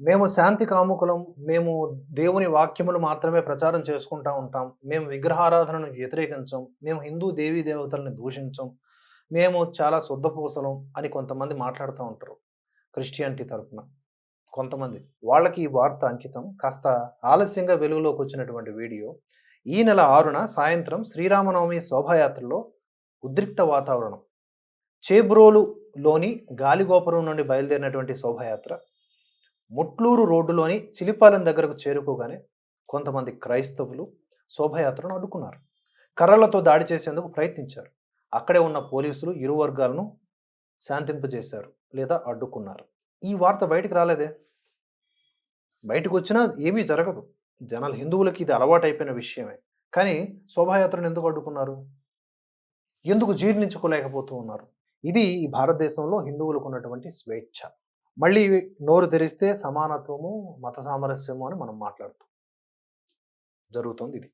మేము శాంతి కాముకులం మేము దేవుని వాక్యములు మాత్రమే ప్రచారం చేసుకుంటా ఉంటాం. మేము విగ్రహారాధనను వ్యతిరేకించం. మేము హిందూ దేవీ దేవతల్ని దూషించం. మేము చాలా శుద్ధపూసలం అని కొంతమంది మాట్లాడుతూ ఉంటారు క్రిస్టియానిటీ తరపున. కొంతమంది. వాళ్ళకి ఈ వార్త అంకితం. కాస్త ఆలస్యంగా వెలుగులోకి వచ్చినటువంటి వీడియో. ఈ నెల ఆరున సాయంత్రం శ్రీరామనవమి శోభాయాత్రలో ఉద్రిక్త వాతావరణం. చేబ్రోలులోని గాలిగోపురం నుండి బయలుదేరినటువంటి శోభాయాత్ర. ముట్లూరు రోడ్డులోని చిలిపాలెం దగ్గరకు చేరుకోగానే కొంతమంది క్రైస్తవులు శోభయాత్రను అడ్డుకున్నారు. కర్రలతో దాడి చేసేందుకు ప్రయత్నించారు. అక్కడే ఉన్న పోలీసులు ఇరు వర్గాలను శాంతింపజేశారు లేదా అడ్డుకున్నారు. ఈ వార్త బయటకు రాలేదే? బయటకు వచ్చినా ఏమీ జరగదు. జనాలు హిందువులకి ఇది అలవాటైపోయిన విషయమే. కానీ శోభాయాత్రను ఎందుకు అడ్డుకున్నారు? ఎందుకు జీర్ణించుకోలేకపోతూ ఉన్నారు ఇది ఈ భారతదేశంలో హిందువులకు ఉన్నటువంటి స్వేచ్ఛ. మళ్ళీ నోరు తెరిస్తే సమానత్వము మత సామరస్యము అని మనం మాట్లాడుతాం. జరుగుతుంది ఇది.